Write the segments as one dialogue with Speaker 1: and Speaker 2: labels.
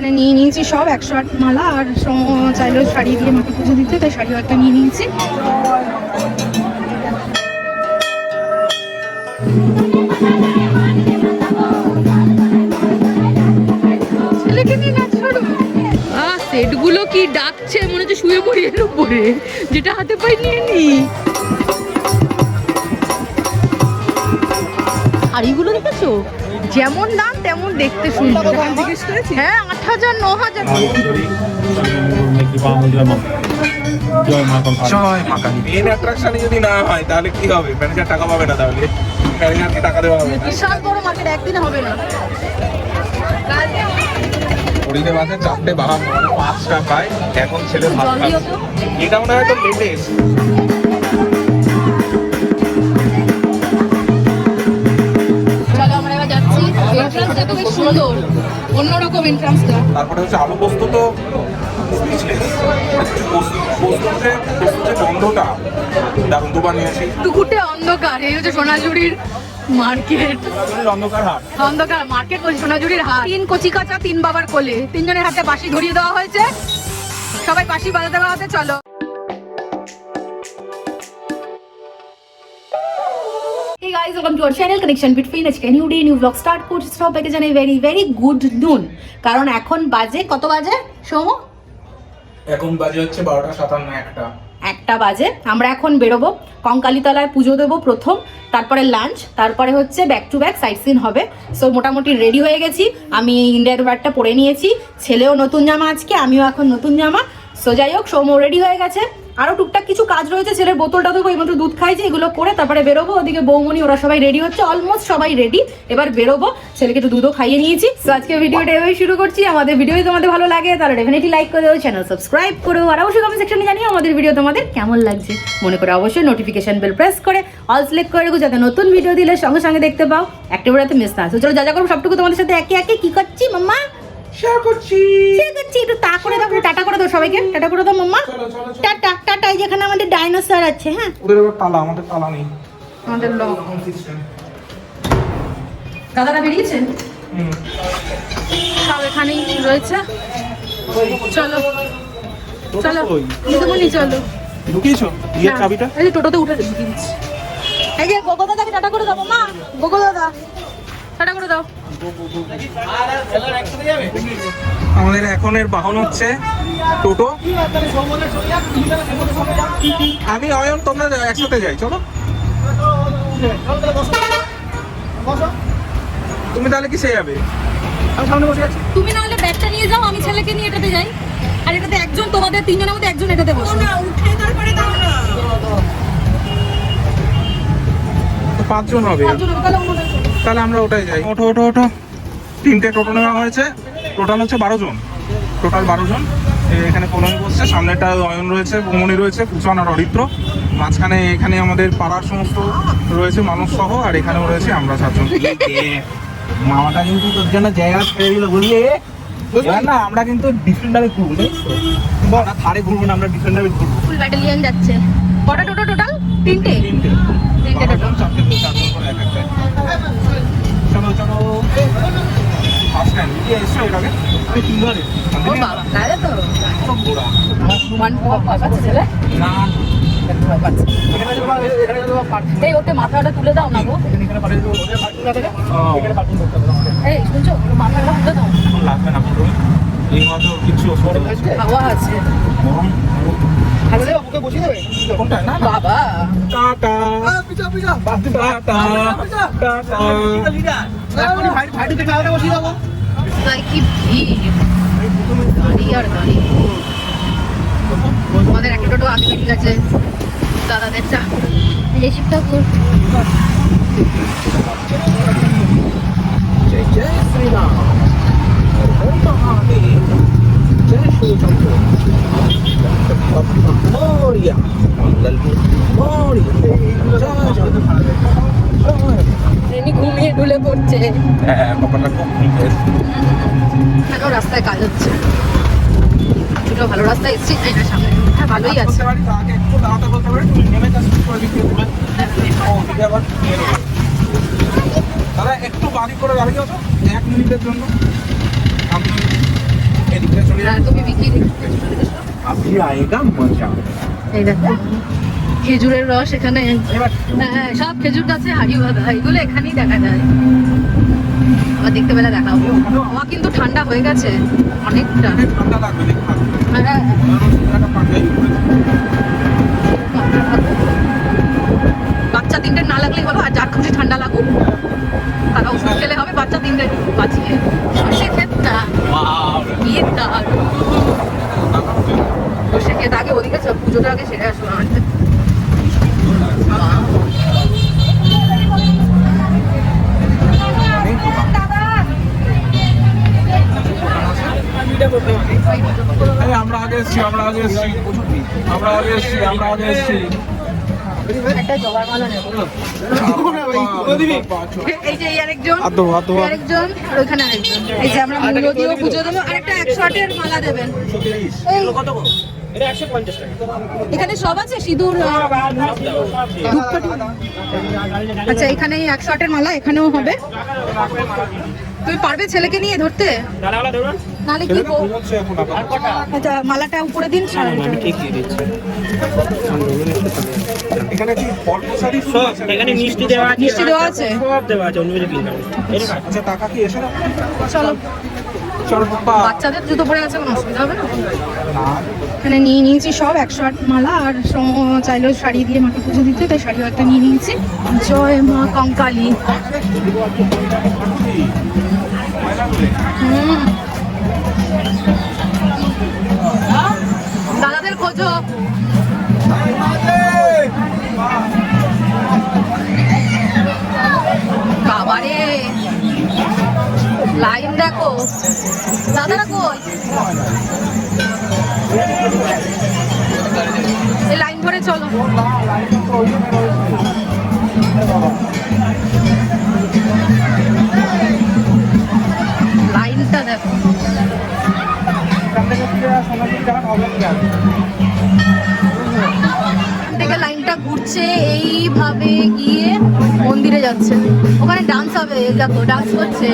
Speaker 1: এখানে নিয়ে নিয়েছি সব একশো আট মালা আর সম- চাইলেও শাড়ি দিয়ে মাকে পুজো দিতে তাই শাড়িও একটা নিয়ে নিয়েছি। সেটগুলো কি ডাকছে? মনে হচ্ছে শুয়ে পড়ি এর উপরে। যেটা হাতে পাই নিয়ে নি। আর এইগুলো দেখেছ? যেমন দাম তেমন দেখতে সুন্দর। হ্যাঁ আট হাজার ন হাজার
Speaker 2: জয় মা কালী
Speaker 3: জয় মা কালী মেন অ্যাট্রাকশনে যদি না হয় তাহলে কি হবে? ম্যানেজার টাকা পাবে না তাহলে। ম্যানেজারকে টাকা দেওয়া হবে না।
Speaker 1: বিশাল বড় মার্কেট একদিনে হবে না।
Speaker 3: চারটে বাহান্ন মানে পাঁচটা পায় এখন ছেলে। এটা মনে হয় তো লেটেস্ট
Speaker 1: অন্যরকম এন্ট্রান্সটা
Speaker 3: তারপরে হচ্ছে আলু পোস্ত তো স্পিচলেস গন্ধটা দারুণ দুবার নিয়েছি
Speaker 1: অন্ধকার এই হচ্ছে সোনাঝুরির মার্কেট
Speaker 3: অন্ধকার হাট।
Speaker 1: অন্ধকার মার্কেট বলছি সোনাঝুরির হাট। তিন কচি কাঁচা তিন বাবার কোলে। তিনজনের হাতে বাঁশি ধরিয়ে দেওয়া হয়েছে। সবাই বাঁশি বাজাতে বাজাতে চলো। Guys, welcome to our channel Connection Between আজকে new day new blog start করছি। সবাইকে জানাই ভেরি ভেরি গুড নুন কারণ এখন বাজে কত বাজে সোমো?
Speaker 3: এখন বাজে হচ্ছে বারোটা সাতান্ন একটা।
Speaker 1: একটা বাজে। আমরা এখন বেরোবো কঙ্কালীতলায় পুজো দেবো প্রথম তারপরে লাঞ্চ তারপরে হচ্ছে back to back sightseeing হবে। সো মোটামুটি রেডি হয়ে গেছি। আমি ইন্ডিয়ার ওয়ারটা পরে নিয়েছি। ছেলেও নতুন জামা আজকে আমিও এখন নতুন জামা। সো যাই হোক সৌম্য রেডি হয়ে গেছে। আরও টুকটাক কিছু কাজ রয়েছে, ছেলের বোতলটা দেবো এইমাত্র দুধ খাইছে এগুলো করে তারপরে বেরোবো। ওদিকে বৌমনি ওরা সবাই রেডি হচ্ছে অলমোস্ট সবাই রেডি এবার বেরোবো। ছেলেকে একটু দুধও খাইয়ে নিয়েছি। সো আজকে ভিডিওটা এভাবেই শুরু করছি। আমাদের ভিডিও তোমাদের ভালো লাগে, তাহলে ডেফিনেটলি লাইক করে দেবো চ্যানেল সাবস্ক্রাইব করো আর অবশ্যই কমেন্ট সেকশনে জানিও আমাদের ভিডিও তোমাদের কেমন লাগছে। মনে করে অবশ্যই নোটিফিকেশন বেল প্রেস করে অল সিলেক্ট করে রাখো, যাতে নতুন ভিডিও দিলে সঙ্গে সঙ্গে দেখতে পাও। একটা বেড়াতে মিস না চলো যা যা করব সবটুকু তোমাদের সাথে একে একে কি করছি, মাম্মা?
Speaker 3: শেয়ার করছি
Speaker 1: একটু তা করে দাও টাটা করে দাও সবাইকে। টাটা করে দাও মাম্মা।
Speaker 3: চলো চলো চলো।
Speaker 1: টাটা টাটা এই যেখানে আমাদের ডাইনোসর আছে হ্যাঁ।
Speaker 3: ওদের এবার তালা আমাদের তালা নেই।
Speaker 1: আমাদের লক দাদারা বেরিয়েছে সব এখানেই রয়েছে। চলো চলো
Speaker 3: ওই।
Speaker 1: দিদিমণি চলো।
Speaker 3: ঢুকিয়েছো? বিয়ের চাবিটা?
Speaker 1: এই যে টোটোতে উঠে কিনছি এই যে গোগো দাদাকে টাটা করে দাও মা গোগো দাদা টাটা করে দাও।
Speaker 3: আমাদের এখনের বাহন হচ্ছে টোটো। আমি অয়ন তোমরা একসাথে যাই চলো। তুমি তাহলে কিসে যাবে? আমি সামনে বসে আছি।
Speaker 1: তুমি না হলে ব্যাগটা নিয়ে যাও আমি ছেলেকে নিয়ে এটাতে যাই। আর এটাতে একজন তোমাদের তিনজনের মধ্যে একজন এটাতে বসো।
Speaker 3: তো পাঁচজন হবে।
Speaker 1: পাঁচজন হবে, তাহলে অন্যটা চলো।
Speaker 3: তাহলে আমরা ওটাই যাই। ওঠো ওঠো ওঠো। তিনটে টোটো নেওয়া হয়েছে। টোটাল হচ্ছে বারো জন। টোটাল বারো জন। এখানে কলোনি বসছে। সামনেটা অয়ন রয়েছে ভৌমনি রয়েছে কুচন আর অরিত্র। মাঝখানে এখানে আমাদের পাড়ার সমস্ত রয়েছে মানুষ সহ আর এখানেও রয়েছে আমরা চারজন।
Speaker 2: মামাটা কিন্তু তোর জন্য জায়গা ছেড়ে দিল বুঝলি? না আমরা কিন্তু ডিফেন্ডারে ঘুরবো জানিস তো? আমরা থারে ঘুরবো না আমরা ডিফেন্ডারে ঘুরবো।
Speaker 1: ফুল ব্যাটালিয়ন যাচ্ছে। কটা টোটো টোটাল তিনটে?
Speaker 3: তিনটে।
Speaker 1: তিনটে
Speaker 3: বারো
Speaker 1: টোটো
Speaker 3: চারটে করে এক একটা। চলো ফার্স্ট টাইম কি এসছো এর আগে
Speaker 2: আমি তিনবার
Speaker 1: ও বাবা তাহলে তো
Speaker 3: সব ঘোরা
Speaker 1: মান ছেলে
Speaker 3: না
Speaker 1: ভয় পাচ্ছে
Speaker 2: এখানে যদি তোমার- এখানে যদি তোমার parking-
Speaker 1: এই ওকে মাথাটা তুলে দাও না গো। এই শুনছো মাথাটা তুলে দাও
Speaker 3: লাগবে না এই মাত্র কিছু
Speaker 1: আছে তোমাদের একটা টোটো আগে বেরিয়ে গেছে। দাদাদের চা এই শিব ঠাকুর
Speaker 2: জয় জয় শ্রীরাম। জয়।
Speaker 1: এমনি ঘুমিয়ে ঢুলে পড়ছে।
Speaker 3: হ্যাঁ ব্যাপারটা খুব
Speaker 1: কেন রাস্তায় কাজ হচ্ছে। দুটো ভালো রাস্তায় এসছি না? সামনে হ্যাঁ ভালোই আছে।
Speaker 3: দাদা একটু বাড়ি করে দাঁড়িয়ে এক মিনিটের জন্য। আপনি
Speaker 1: হ্যাঁ,
Speaker 2: আপনি আয়েগা মজা।
Speaker 1: এই দেখো খেজুরের রস এখানে। হ্যাঁ, হ্যাঁ, সব খেজুর গাছে হাড়ি বাঁধা এগুলো এখানেই দেখা যায়। আবার দেখতে পেলে দেখা আমার কিন্তু ঠান্ডা হয়ে গেছে অনেকটা।
Speaker 3: ঠান্ডা লাগবে
Speaker 1: সব পুজোটা আগে সেরে আসব আমাদের
Speaker 3: আমরা আগে এসছি আমরা আগে এসছি। আমরা আগে এসছি আমরা আগে এসছি।
Speaker 1: একটা জবার মালা নেব। এই যে এই আরেকজন আরেকজন আর ওইখানে আরেকজন। এই যে আমরা পুজো দেবো আর একশো আটের মালা দেবেন। এখানে সব আছে? সিঁদুর আচ্ছা এখানে এই একশো আটের মালা এখানেও হবে। তুমি পারবে ছেলেকে নিয়ে ধরতে? নালে কি। আচ্ছা মালাটা উপরে দিন
Speaker 3: এখানে কি ফল
Speaker 4: সব এখানে মিষ্টি দেওয়া আছে
Speaker 1: মিষ্টি দেওয়া আছে?
Speaker 4: সব দেওয়া আছে অন্য কিছু কিনতে হবে। এটা কাট।
Speaker 3: আচ্ছা টাকা কি এসে
Speaker 1: চলো। বাচ্চাদের জুতো পরে আছে কোনো অসুবিধা হবে না? এখানে নিয়ে নিয়েছি সব, একশো আট মালা, আর চাইলেও শাড়ি দিয়ে মাকে পুজো দিতে, তাই শাড়িও একটা নিয়ে নিয়েছি। জয় মা কঙ্কালী। দাদাদের খোঁজো। লাইন দেখো। দাদারা কই? এই লাইন ধরে চলো। লাইনটা দেখো। ঘুরছে এইভাবে গিয়ে মন্দিরে যাচ্ছে। ওখানে ডান্স হবে দেখো ডান্স করছে।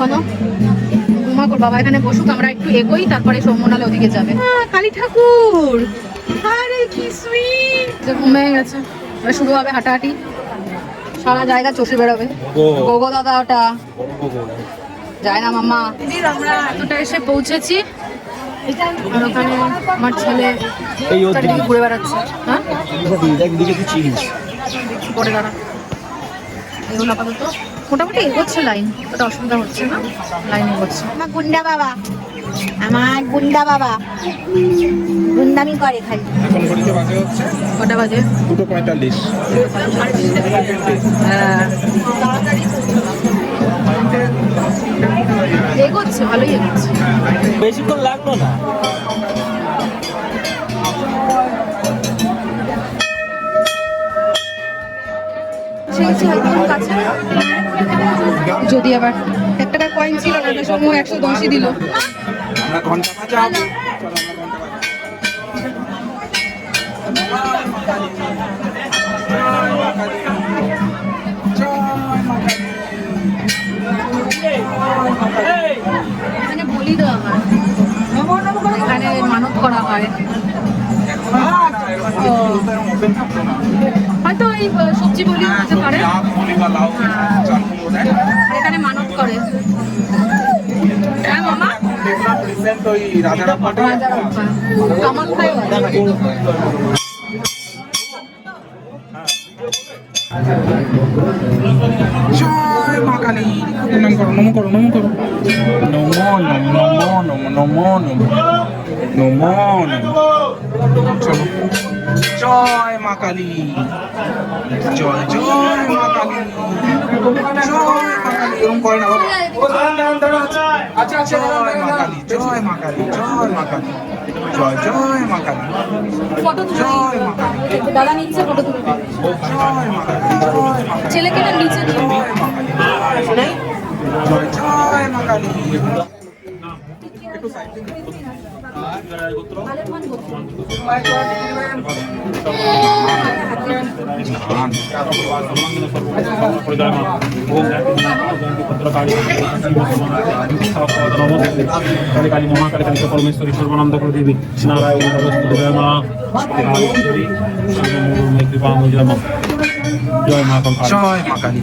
Speaker 1: এখনও। ওর বাবা এখানে বসুক আমরা একটু এগোই তারপরে সৌম্যনালে ওদিকে যাবে। কালী ঠাকুর! আরে কি সুইট ঘুমিয়ে গেছে। এবার শুরু হবে হাঁটাহাঁটি। সারা জায়গা চষে বেরোবে গোগো দাদা ওটা। যায় না মাম্মা। আমরা এতটা এসে পৌঁছেছি। আর ওখানে আমার ছেলে ঘুরে বেড়াচ্ছে। হ্যাঁ? দাঁড়া। এগুলো আপাতত মোটামুটি এগোচ্ছে লাইন ওটা অসুবিধা হচ্ছে না লাইন এগোচ্ছে।
Speaker 5: আমার গুন্ডা বাবা আমার গুন্ডা বাবা। গুন্ডামি করে খালি।
Speaker 3: এখন ঘড়িতে বাজে হচ্ছে?
Speaker 1: কটা বাজে?
Speaker 3: দুটো পঁয়তাল্লিশ।
Speaker 1: এগোচ্ছে ভালোই এগোচ্ছে।
Speaker 4: বেশিক্ষণ লাগল না?
Speaker 1: সেই কাছে? যদি আবার এক টাকার কয়েন ছিল না ওটা সময় একশো দশই দিল।
Speaker 3: আমরা ঘণ্টা বাজাবো
Speaker 1: এখানে বলি দেওয়া হয় এখানে মানত করা হয়। সবজি বলি হতে পারে। হ্যাঁ। এখানে মানত করে। হ্যাঁ,
Speaker 3: নম করো নম নম করো। নম নম। চলো। জয় মা কালী জয় জয় মা কালী জয় মা কালী এরকম করে না বাবা আচ্ছা আচ্ছা জয় মা কালী জয় মা কালী জয় মা কালী জয় জয় মা কালী জয় মা কালী
Speaker 1: দাদা নিচ্ছে ফটো তুলবে
Speaker 3: জয় মা কালী জয় মা কালী
Speaker 1: ছেলেকে না নিচে দিও।
Speaker 3: জয় জয় মা কালী একটু সাইড
Speaker 6: কালী কালী মহাকালী কালী পরমেশ্বরী সর্বানন্দ দেবী নারায়ণ জয় মা জয় জয় মা
Speaker 3: কালী।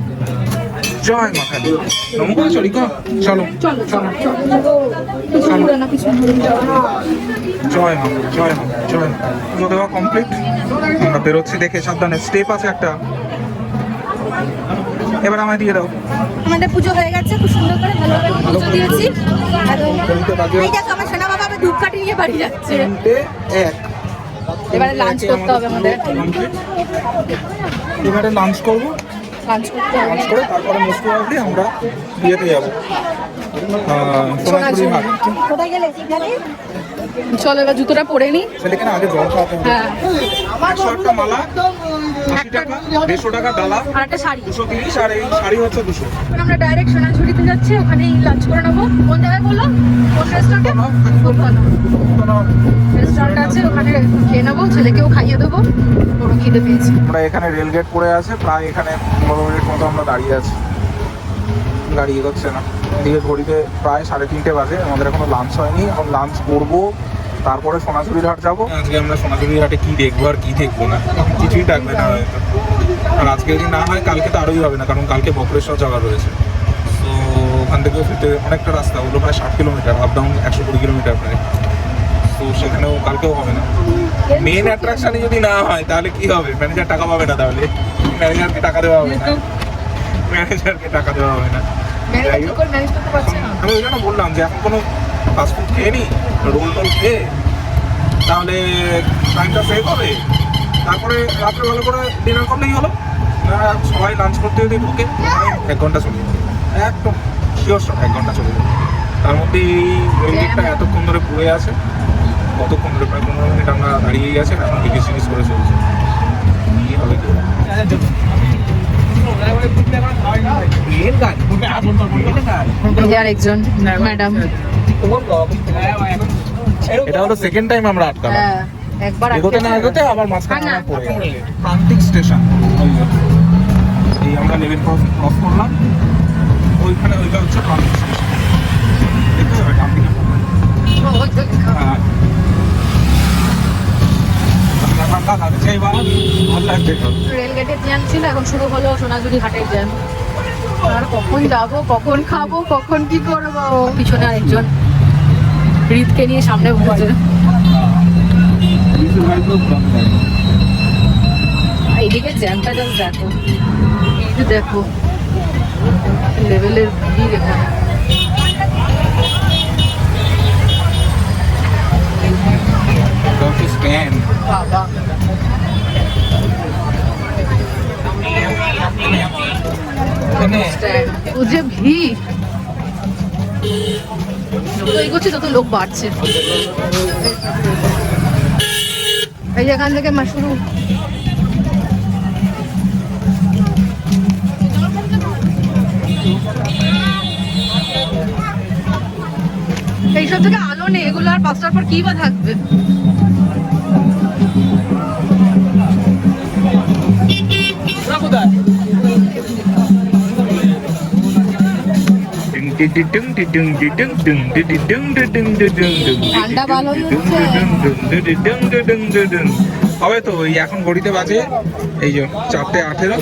Speaker 3: জয় মা কালী। করো
Speaker 1: চলি
Speaker 3: কো চলো। জয় মা জয় মা জয় মা পুজো দেওয়া কমপ্লিট আমরা বেরোচ্ছি দেখে সাবধানে। স্টেপ আছে একটা। এবার আমায় দিয়ে দাও।
Speaker 5: আমাদের পুজো হয়ে গেছে খুব সুন্দর করে আমি পুজো দিয়েছি। এই দেখো আমার সোনা বাবা ধূপকাঠি নিয়ে বাড়ি যাচ্ছে।
Speaker 3: তিনটে এক।
Speaker 1: এবারে লাঞ্চ করতে হবে আমাদের।
Speaker 3: এবারে লাঞ্চ করব।
Speaker 1: লাঞ্চ করতে হবে
Speaker 3: লাঞ্চ করে তারপরে মোস্ট প্রবাবলি আমরা বিয়েতে যাব চলে
Speaker 5: কোথায় গেলে
Speaker 1: চলো এবার জুতোটা পরে নি
Speaker 3: ছেলেকে না আগে জল খাওয়াতে হবে
Speaker 1: হ্যাঁ
Speaker 3: মালা টাকা দেড়শো টাকা ডালা
Speaker 1: আর একটা শাড়ি।
Speaker 3: দুশো তিরিশ আর এই শাড়ি হচ্ছে দুশো।
Speaker 1: আমরা ডাইরেক্ট সোনাঝুরিতে যাচ্ছি লাঞ্চ করে নেব। কোন জায়গায় বললাম কোন রেস্টুরেন্টে রেস্টুরেন্ট আছে ওখানে খেয়ে নেব ছেলেকেও খাইয়ে দেবো। ওরও খিদে পেয়েছে।
Speaker 3: আমরা এখানে রেল গেট পড়ে আছে প্রায় এখানে পনেরো মিনিট মতো আমরা দাঁড়িয়ে আছি। গাড়ি এগোচ্ছে না। দিকে ঘড়িতে প্রায় সাড়ে তিনটে বাজে আমাদের এখনও লাঞ্চ হয়নি। এখন লাঞ্চ করব তারপরে সোনাঝুরির হাট যাব। আজকে আমরা সোনাঝুরির হাটে কি দেখব আর কি দেখব না? কিছুই থাকবে না হয়তো। আর আজকে যদি না হয় কালকে তো আরোই হবে না কারণ কালকে বক্রেশ্বর যাওয়া রয়েছে। তো ওখান থেকে ফিরতে অনেকটা রাস্তা ওগুলো প্রায় ষাট কিলোমিটার আপ ডাউন একশো কুড়ি কিলোমিটার প্রায়। তো সেখানেও কালকেও হবে না। মেন অ্যাট্রাকশনে যদি না হয় তাহলে কি হবে? ম্যানেজার টাকা পাবে না তাহলে। ম্যানেজারকে টাকা দেওয়া হবে না। ম্যানেজারকে টাকা দেওয়া হবে না। যাই হোক,
Speaker 1: করে ম্যানেজ করতে পারছে না।
Speaker 3: আমি ওই জন্য বললাম যে এখন কোনো ফাস্টফুড খেয়ে নি? রোল টোল খেয়ে তাহলে টাইমটা সেভ হবে। তারপরে রাত্রে ভালো করে ডিনার করলেই হলো। সবাই লাঞ্চ করতে যদি ঢুকে এক ঘণ্টা চলে যাবে একদম শিওর শট এক ঘণ্টা চলে যাবে তার মধ্যে এই গেটটা এতক্ষণ ধরে পড়ে আছে। কতক্ষণ ধরে? প্রায় পনেরো মিনিট আমরা দাঁড়িয়েই আছি এখন টিকিট সিরিজ করে চলছে। কি হবে কি?
Speaker 1: আরেকজন ম্যাডাম।
Speaker 3: এটা হলো সেকেন্ড টাইম আমরা আটকালাম।
Speaker 1: হ্যাঁ, একবার
Speaker 3: এগোতে না এগোতে আবার মাঝখানে পড়ে প্রান্তিক স্টেশন। এই আমরা লেভেল ক্রস ক্রস করলাম। ওইখানে ওইটা হচ্ছে প্রান্তিক স্টেশন।
Speaker 1: দেখতে হবে প্রান্তিকে রেল গেটে ছিল এখন শুরু হলো সোনাঝুরি হাটের জ্যাম। আর কখন যাব কখন খাব কখন কি করব? পিছনে আরেকজন হৃদকে নিয়ে সামনে বসে এইদিকে জ্যামটা জাস্ট দেখো। এই যে দেখো লেভেলের ভিড় এখানে। বাবা।
Speaker 2: এখানে
Speaker 1: ও যে ভিড়। লোক বাড়ছে। এই এখান থেকে এইসব থেকে আলো নেই, এগুলো আর পাঁচটার পর কি বা থাকবে?
Speaker 3: হবে তো ওই এখন ঘড়িতে বাজে, এই যে চারটে আঠেরো,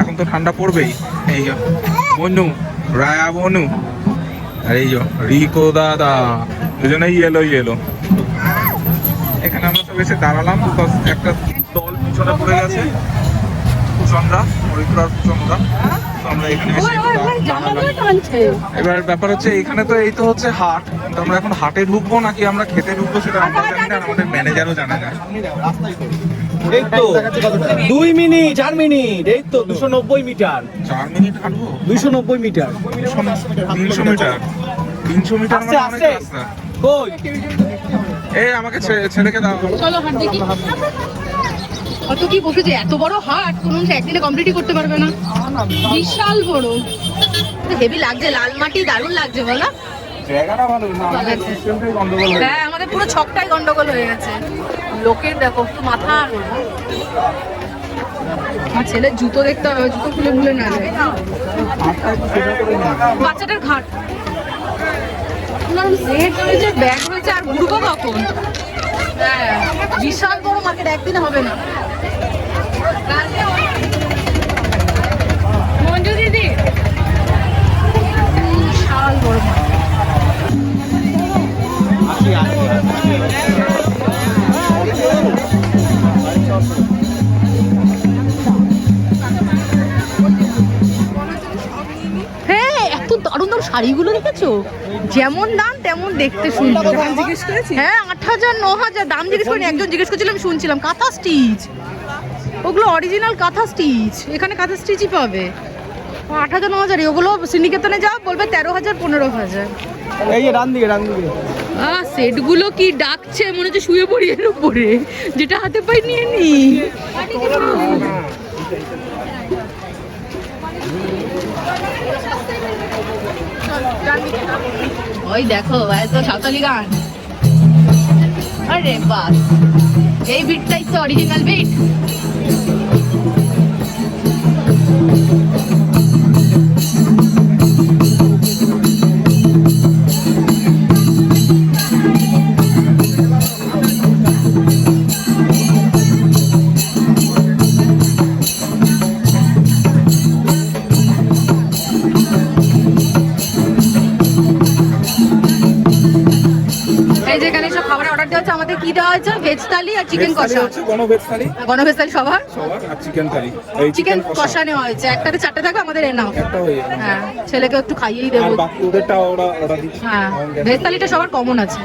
Speaker 3: এখন তো ঠান্ডা পড়বেই, এই যে বনু, রায়া বনু, আর এই যে রিকো দাদা, দুজনেই এলো এলো এখানে আমরা সব এসে দাঁড়ালাম একটা দল পিছনে পড়ে গেছে। কুচনরা হরিদ্রার কুচনরা তো আমরা এখানে এসে এবার ব্যাপার হচ্ছে এখানে তো এই তো হচ্ছে হাট। তো আমরা এখন হাটে ঢুকবো নাকি আমরা খেতে ঢুকবো সেটা আমরা জানি না আমাদের ম্যানেজারও জানে
Speaker 4: এই তো দুই মিনিট চার মিনিট এই তো দুশো নব্বই মিটার।
Speaker 3: চার মিনিট হাঁটবো?
Speaker 4: দুইশো নব্বই মিটার।
Speaker 3: তিনশো মিটার? তিনশো মিটার মানে অনেক রাস্তা।
Speaker 4: কই?
Speaker 3: এই আমাকে ছে- ছেলেকে দাও।
Speaker 1: চলো হাট দেখি কত কি বসেছে এত বড় হাট কোনো একদিনে কমপ্লিটই করতে পারবে না। বিশাল বড়। হেভি লাগছে লাল মাটি দারুণ লাগছে বলো
Speaker 3: না? আমাদের
Speaker 1: ভালো। আছে।
Speaker 3: সিস্টেমটাই গন্ডগোল হয়ে
Speaker 1: হ্যাঁ আমাদের পুরো ছকটাই গন্ডগোল হয়ে গেছে। লোকের দেখো মাথা আর ছেলের জুতো দেখতে হবে জুতো খুলে খুলে না যায় বাচ্চাটার ঘাট। ব্যাগ রয়েছে আর ঘুরবো কখন? বিশাল বড় মার্কেট একদিন হবে না। মঞ্জু দিদি। বিশাল বড় market। দারুণ শাড়িগুলো দেখেছ? যেমন দাম তেমন দেখতে সুন্দর। হ্যাঁ আট হাজার ন হাজার দাম জিজ্ঞেস করিনি একজন জিজ্ঞেস করছিলাম আমি শুনছিলাম কাঁথা স্টিচ। ওগুলো অরিজিনাল কাঁথা স্টিচ এখানে কাঁথা স্টিচই পাবে। আট হাজার ন হাজার ওগুলো সিন্ডিকেতনে যাও বলবে তেরো হাজার পনেরো হাজার
Speaker 4: এই যে ডান দিকে ডান দিকে।
Speaker 1: আহ সেটগুলো কি ডাকছে মনে হচ্ছে শুয়ে পড়ি এর উপরে যেটা হাতে পাই নিয়ে নি। ওই দেখো এত সাঁওতালি গান। আরে বাস। এই বিটটাই তো অরিজিনাল বিট দেওয়া হয়েছে ভেজ থালি আর চিকেন কষা
Speaker 3: গণ ভেজ থালি
Speaker 1: গণভেজ থালি। সবার?
Speaker 3: সবার আর চিকেন থালি। এই
Speaker 1: চিকেন কষা। নেওয়া হয়েছে। একটাতে চারটে থাকবে আমাদের এ নাও।
Speaker 3: হয়ে
Speaker 1: ছেলেকে একটু খাইয়েই দেবো।
Speaker 3: বাকি ওদেরটা ওরা
Speaker 1: হ্যাঁ ভেজ থালিটা সবার কমন আছে।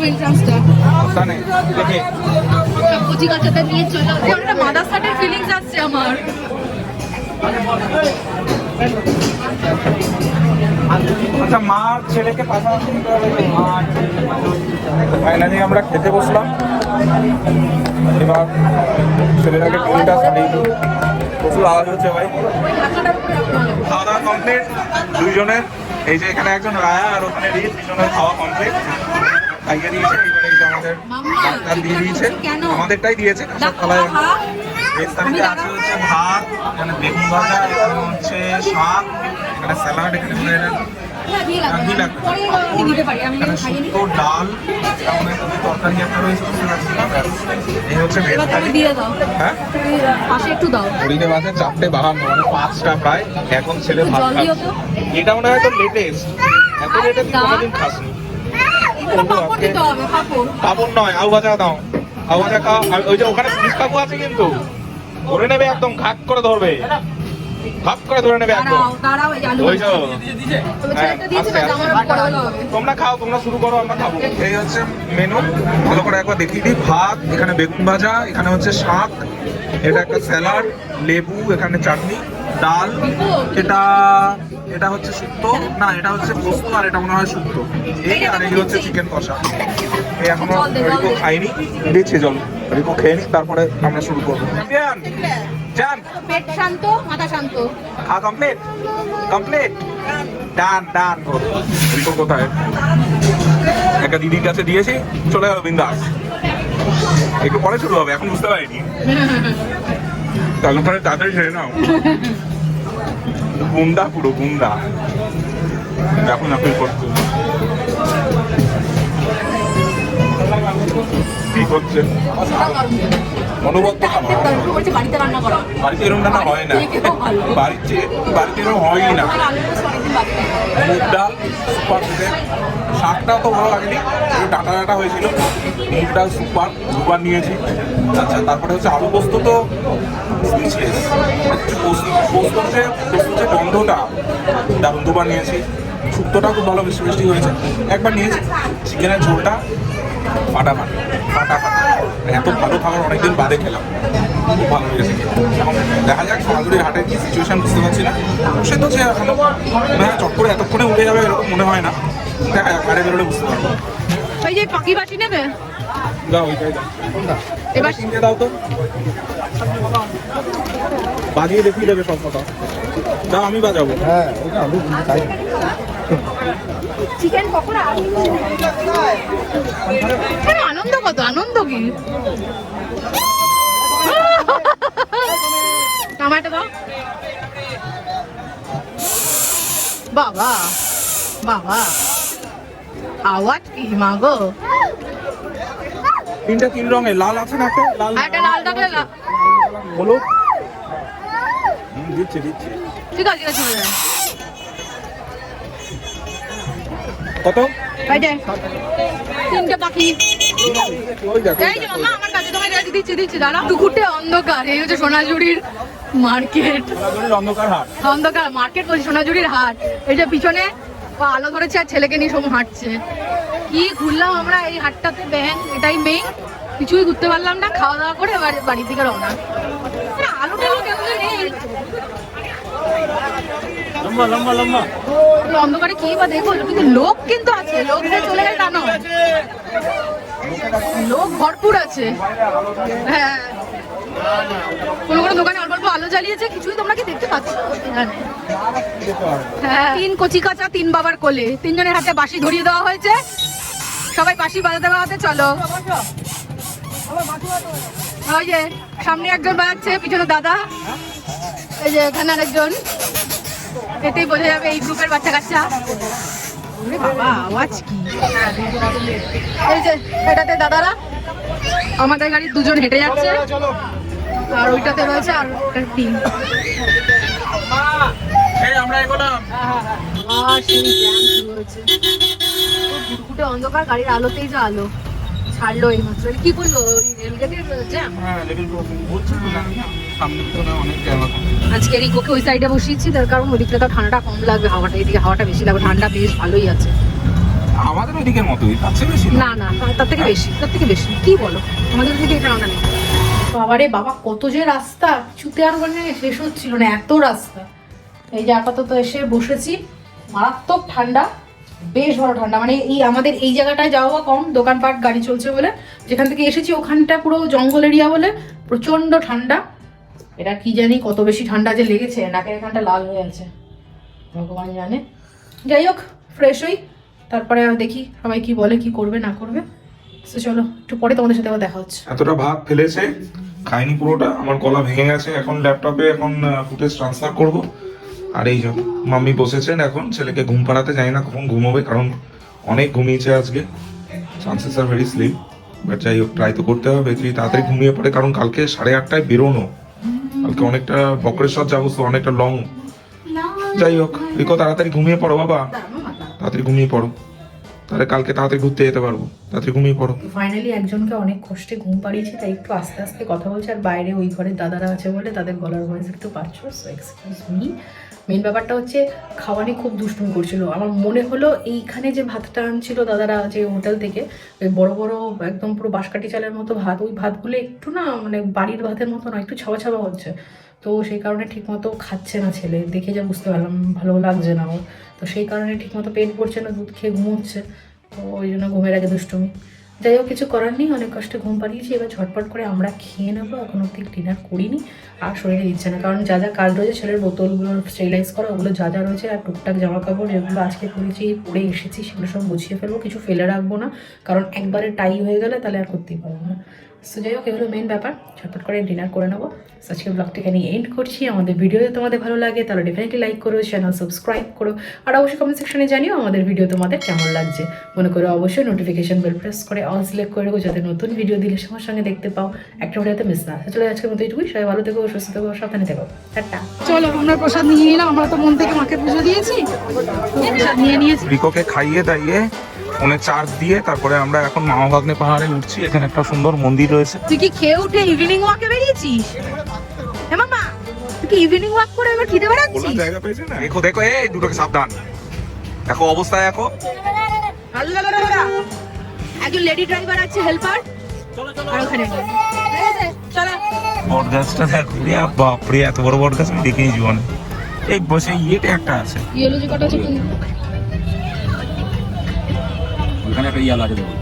Speaker 1: অন্যরকম এন্ট্রান্সটা সব কাচাতে নিয়ে চলে একটা মাদার সাটের ফিলিংস আসছে আমার।
Speaker 3: আচ্ছা ছেলেকে পাশাপাশি ফাইনালি আমরা খেতে বসলাম। এবার ছেলেটাকে টিফিনটা সারিয়ে দিই। প্রচুর আওয়াজ হচ্ছে ভাই। খাওয়া দাওয়া কমপ্লিট দুইজনের এই যে এখানে একজন রায়া আর ওখানে রিত দুজনের খাওয়া কমপ্লিট খাইয়ে দিয়েছে এবারে এই যে আমাদের ডাক্তার দিয়ে দিয়েছে। আমাদেরটাই দিয়েছে আছে হচ্ছে ভাত এখানে বেগুন ভাজা এখানে হচ্ছে শাক এখানে স্যালাড এখানে হয় শুক্তো ডাল তরকারি একটা রয়েছে। এই হচ্ছে ভেজ থালি হ্যাঁ? বাজে চারটে বাহান্ন মানে পাঁচটা প্রায়। এখন ছেলে ভাত। এটা মনে হয় তো লেটেস্ট এত লেটে
Speaker 1: আচ্ছা।
Speaker 3: কোনোদিন খাসনি।
Speaker 1: পাপড়
Speaker 3: নয় আউ ভাজা দাও। আউ ভাজা খাও আর ওই যে ওখানে পুলিশ কাকু আছে কিন্তু ধরে নেবে একদম ঘাট করে ধরবে। ঘাট করে ধরে নেবে একদম। ওই যে হ্যাঁ, তোমরা খাও তোমরা শুরু করো আমরা খাব। এই হচ্ছে মেনু ভালো করে একবার দেখিয়ে দিই। ভাত এখানে বেগুন ভাজা এখানে হচ্ছে শাক এটা একটা স্যালাড লেবু এখানে চাটনি। ডাল এটা এটা হচ্ছে শুক্তো। না এটা হচ্ছে পোস্ত আর এটা মনে হয় শুক্তো। এই আর এই হচ্ছে চিকেন কষা। এই
Speaker 1: এখনও
Speaker 3: রিকো খাইনি। দিচ্ছি জল। রিকো খেয়ে নিক তারপরে আমরা শুরু করব। চ্যাম্পিয়ন জান
Speaker 1: পেট শান্ত মাথা শান্ত।
Speaker 3: খাওয়া কমপ্লিট কমপ্লিট ডান ডান। রিকো কোথায়? একটা দিদির কাছে দিয়েছি। চলে গেল বিন্দাস। একটু পরে শুরু হবে এখন বুঝতে পারিনি। তাহলে পরে তাড়াতাড়ি ছেড়ে নাও। বুন্দা পুরো গুন্ডা। এখন আপনি করতে কি করছে? অনুবদ্ধ
Speaker 1: বাড়িতে
Speaker 3: এরকম রান্না হয় না। বাড়িতে বাড়িতে এরকম হয়ই না। মুগ ডাল সুপার খেতে শাকটাও তো ভালো লাগেনি একটু ডাটা ডাটা হয়েছিল। মুগ ডাল সুপার দুবার নিয়েছি। আচ্ছা তারপরে হচ্ছে আলু পোস্ত তো স্পিচলেস পোস্ত যে গন্ধটা। দারুণ, দুবার নিয়েছি। শুক্তোটা খুব ভালো বেশি বেশি হয়েছে। একবার নিয়েছি, চিকেনের ঝোলটা ফাটাফাটি ফাটাফাটি। এত ভালো খাবার অনেকদিন বাদে খেলাম। খুব ভালো লেগেছে দেখা যাক সোনাঝুরির হাটের কি সিচুয়েশন বুঝতে পারছি না। সে তো যে এখনও মনে চট করে এতক্ষণে উঠে যাবে এরকম মনে হয় না। দেখা যাক বাইরে বেরোলে বুঝতে পারব।
Speaker 1: ওই যে পাখি বাটি নেবে?
Speaker 3: দাও ওইটাই দাও
Speaker 1: এবার
Speaker 3: দাও তো। বাজিয়ে দেখিয়ে দেবে সব কথা। দাও আমি বাজাবো।
Speaker 1: চিকেন পকোড়া? কেন আনন্দ কত? আনন্দ কি? বাবা বাবা। আওয়াজ কি মাগো
Speaker 3: তিনটা তিন রঙের লাল আছে না একটা? লাল
Speaker 1: একটা লাল থাকলে
Speaker 3: বলো। দিচ্ছে দিচ্ছে।
Speaker 1: ঠিক আছে ঠিক আছে
Speaker 3: কত?
Speaker 1: তিনটে পাখি।
Speaker 3: ওই দেখো
Speaker 1: তোমায় দিচ্ছি দাঁড়া টুকুটে অন্ধকার এই হচ্ছে সোনাঝুরির মার্কেট।
Speaker 3: অন্ধকার হাট।
Speaker 1: অন্ধকার মার্কেট বলছি সোনাঝুরির হাট। এই যে পিছনে আলো ধরেছে আর ছেলেকে নিয়ে সব হাঁটছে। কি ঘুরলাম আমরা এই হাটটাতে ব্যাং এটাই মেইন কিছুই ঘুরতে পারলাম না খাওয়া দাওয়া করে এবার বাড়ির দিকে রওনা। আলো টালো কেমন নেই
Speaker 6: লম্বা লম্বা লম্বা।
Speaker 1: অন্ধকারে কি বা দেখো কিন্তু লোক কিন্তু আছে, লোক চলে গেলে তা লোক ভরপুর আছে। হ্যাঁ। কোনো কোনো দোকানে অল্প অল্প আলো জ্বালিয়েছে, কিছুই তোমরা কি দেখতে পাচ্ছ? হ্যাঁ। তিন কচি কাঁচা, তিন বাবার কোলে। তিনজনের হাতে বাঁশি ধরিয়ে দেওয়া হয়েছে। সবাই বাঁশি বাজাতে বাজাতে চলো। ওই যে, সামনে একজন বাজাচ্ছে, পিছনে দাদা। এই যে, এখানে আরেকজন। এতেই বোঝা যাবে এই গ্রুপের বাচ্চা কাচ্চা। এই যে এটাতে দাদারা আমাদের গাড়ির দুজন হেঁটে যাচ্ছে। আর ওইটাতে রয়েছে আর টিম অন্ধকার গাড়ির আলোতেই যা আলো। ছাড়লো এই মাত্র। কি বলল? রেলগেটের জ্যাম
Speaker 3: না।
Speaker 1: আজকে রিকোকে ওই সাইডে বসিয়েছি তার কারণ ওদিকটা তো ঠান্ডাটা কম লাগবে হাওয়াটা এদিকে হাওয়াটা বেশি লাগবে ঠান্ডা বেশ ভালোই আছে।
Speaker 3: আমাদের ওইদিকের মতোই তার বেশি না।
Speaker 1: না না তার থেকে বেশি তার থেকে বেশি। কি বলো? আমাদের দিকে এটা নেই। বাবারে বাবা কত যে রাস্তা কিছুতে আর মানে শেষ হচ্ছিল না এত রাস্তা। এই যে আপাতত এসে বসেছি
Speaker 7: মারাত্মক ঠান্ডা। বেশ ভালো ঠান্ডা। মানে এই আমাদের এই জায়গাটায় যাওয়া কম, দোকানপাট, গাড়ি চলছে বলে। যেখান থেকে এসেছি, ওখানটা পুরো জঙ্গল এরিয়া বলে প্রচণ্ড ঠান্ডা। এটা কি জানি কত বেশি ঠান্ডা যে লেগেছে, নাকের এখানটা লাল হয়ে আছে। ভগবান জানে। যাই হোক ফ্রেশ হই। তারপরে দেখি সবাই কি বলে, কি করবে, না করবে। চলো, একটু পরে তোমাদের সাথে আবার দেখা হচ্ছে।
Speaker 3: এতটা ভাত ফেলেছে, খাইনি পুরোটা। আমার গলা ভেঙে গেছে। এখন ল্যাপটপে এখন ফুটেজ ট্রান্সফার করব। আর এই যে মাম্মি বসেছেন এখন, ছেলেকে ঘুম পাড়াতে জানি না কখন ঘুমোবে, কারণ অনেক ঘুমিয়েছে আজকে। Chances are very slim but যাই হোক ট্রাই তো করতে হবে তুই তাড়াতাড়ি ঘুমিয়ে পড়ে, কারণ কালকে সাড়ে আটটায় বেরোনো। কালকে অনেকটা বক্রেশ্বর যাব তো অনেকটা লং যাই হোক রিকো তাড়াতাড়ি ঘুমিয়ে পড়ো বাবা। তাড়াতাড়ি ঘুমিয়ে পড়ো। তাহলে কালকে তাড়াতাড়ি ঘুরতে যেতে পারব। তাড়াতাড়ি ঘুমিয়ে পড়ো।
Speaker 7: ফাইনালি একজনকে অনেক কষ্টে ঘুম পাড়িয়েছি, তাই একটু আস্তে আস্তে কথা বলছে। আর বাইরে ওই ঘরে দাদারা আছে বলে তাদের গলার ভয়েস একটু পাচ্ছ সো এক্সকিউজ মি মেন ব্যাপারটা হচ্ছে খাওয়ানি খুব দুষ্টুমি করছিল। আমার মনে হলো এইখানে যে ভাতটা আনছিল দাদারা যে হোটেল থেকে, ওই বড় বড় একদম পুরো বাঁশকাঠি চালের মতো ভাত, ওই ভাতগুলো একটু না মানে বাড়ির ভাতের মতো না, একটু ছাওয়া ছাওয়া হচ্ছে। তো সেই কারণে ঠিকমতো খাচ্ছে না ছেলে, দেখে যা বুঝতে পারলাম ভালো লাগছে না ওর। তো সেই কারণে ঠিকমতো পেট পড়ছে না, দুধ খেয়ে ঘুমোচ্ছে। তো ওই জন্য ঘুমের আগে দুষ্টুমি। যাই হোক, কিছু করার নেই, অনেক কষ্টে ঘুম পাড়িয়েছি। এবার ঝটপট করে আমরা খেয়ে নেব। এখন অব্দি ডিনার করিনি, আর শরীরে দিচ্ছে না। কারণ যা যা কাজ রয়েছে, ছেলের বোতলগুলো স্টেরিলাইজ করা, ওগুলো যা যা রয়েছে, আর টুকটাক জামা কাপড় যেগুলো আজকে পরেছি, পরে এসেছি, সেগুলো সব গুছিয়ে ফেলব। কিছু ফেলে রাখব না, কারণ একবারে টাই হয়ে গেলে তাহলে আর করতেই পারব না। সো যাই হোক এগুলো মেন ব্যাপার। ঝটপট করে ডিনার করে নেব। So, আজকে ব্লগটা এখানে এন্ড করছি। আমাদের ভিডিও যদি তোমাদের ভালো লাগে তাহলে ডেফিনেটলি লাইক করো চ্যানেল সাবস্ক্রাইব করো। আর অবশ্যই কমেন্ট সেকশনে জানিও আমাদের ভিডিও তোমাদের কেমন লাগছে। মনে করো অবশ্যই নোটিফিকেশন বেল প্রেস করে অল সিলেক্ট করে রাখো যাতে নতুন ভিডিও দিলে সবার সঙ্গে দেখতে পাও। একটা ভিডিওতে মিস না চলে আজকের মতো এইটুকুই। সবাই ভালো থেকো সুস্থ থেকো সাবধানে থেকো। টাটা। চলো আমরা প্রসাদ নিয়ে নিলাম আমরা তো মন থেকে মাকে পুজো দিয়েছি। প্রসাদ নিয়ে নিয়েছি।
Speaker 3: রিকোকে খাইয়ে দাইয়ে ফোনে চার্জ দিয়ে তারপরে আমরা এখন মামা ভাগ্নে পাহাড়ে উঠছি এখানে একটা সুন্দর মন্দির রয়েছে।
Speaker 7: তুই কি খেয়ে উঠে ইভিনিং ওয়াকে বেরিয়েছিস? হ্যাঁ মামা তুই কি ইভিনিং ওয়াক করে এবার খেতে বেড়াচ্ছিস?
Speaker 3: জায়গা পেয়েছে না? দেখো দেখো এই দুটোকে সাবধান। দেখো অবস্থা দেখো।
Speaker 7: একজন লেডি ড্রাইভার আছে হেল্পার আর ওখানে চলো।
Speaker 3: বট গাছটা দেখো বাপরে এত বড় বট গাছ দেখিনি জীবনে। এই বসে ইয়েটা একটা আছে।
Speaker 7: ইয়েলো যে কটা আছে
Speaker 8: ওখানে একটা ইয়াল আছে দেখো।